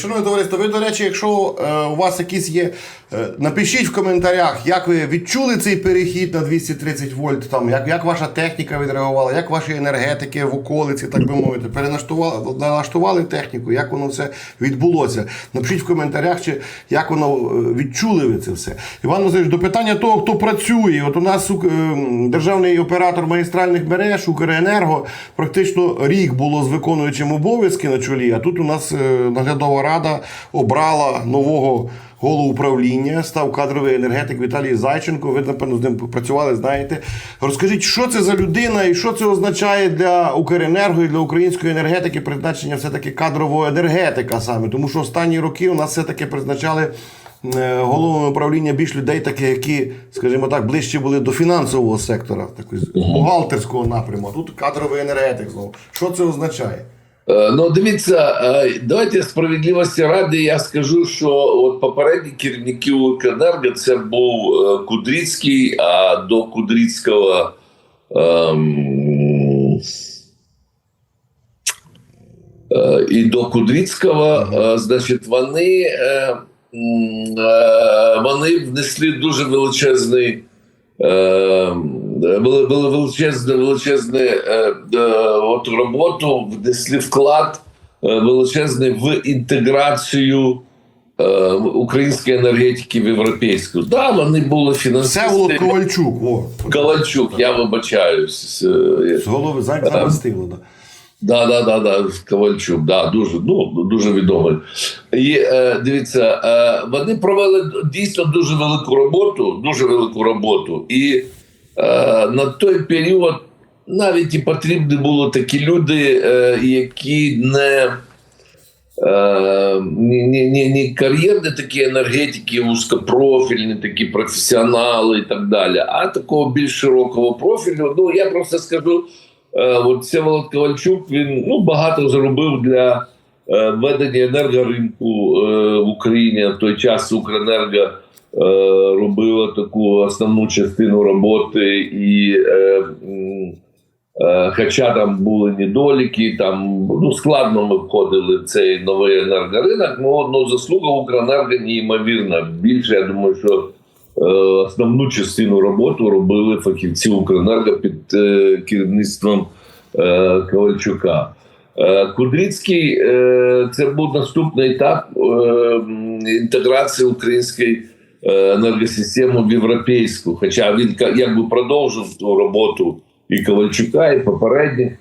Шановне товариство, ви, до речі, якщо е, у вас якісь є, е, напишіть в коментарях, як ви відчули цей перехід на 230 вольт, там, як, як ваша техніка відреагувала, як ваші енергетики в околиці, так би мовити, переналаштували налаштували техніку, як воно все відбулося. Напишіть в коментарях, чи як воно е, відчули ви це все. Іван Васильович, до питання того, хто працює. От у нас е, державний оператор магістральних мереж Укренерго практично рік було з виконуючим обов'язки на чолі, а тут у нас е, наглядова рада обрала нового голову управління, став кадровий енергетик Віталій Зайченко. Ви, напевно, з ним працювали, знаєте. Розкажіть, що це за людина і що це означає для Укренерго і для української енергетики призначення все-таки кадрового енергетика саме. Тому що останні роки у нас все-таки призначали е, головами управління більш людей, такі, які, скажімо так, ближче були до фінансового сектора, такої бухгалтерського напряму. А тут кадровий енергетик знову. Що це означає? Е, Ну, дивіться, е, давайте справедливості ради. Я скажу, що от попередні керівники Укренерго це був е, Кудрицький, а до Кудрицького. ем, е, І до Кудрицького, е, значить, вони, е, е, вони внесли дуже величезний е, величезне, величезне е, от роботу, внесли вклад е, величезний в інтеграцію е, української енергетики в європейську. Да, вони були Все було. Ковальчук. О, Ковальчук, я вибачаюсь. З голови за- замостило. Да. Да, да, да, да, Ковальчук, да, дуже, ну, дуже відомий. І е, дивіться, е, вони провели дійсно дуже велику роботу, дуже велику роботу. І на той період навіть і потрібні були такі люди, е, які не. Е, ні, ні, ні кар'єрні такі енергетики, вузькопрофільні, такі професіонали і так далі, а такого більш широкого профілю. Ну я просто скажу, е, от Всеволод Ковальчук він ну, багато зробив для е, ведення енергоринку е, в Україні. В той час Укренерго е, робила таку основну частину роботи і. Хоча там були недоліки, там ну складно ми входили в цей новий енергоринок. Ну, ну заслуга Укренерго неймовірна. Більше я думаю, що основну частину роботи робили фахівці Укренерго під керівництвом Ковальчука. Е, Кудрицький е, це був наступний етап е, інтеграції української енергосистеми в європейську. Хоча він якби продовжив ту роботу і Ковальчука, і попередніх.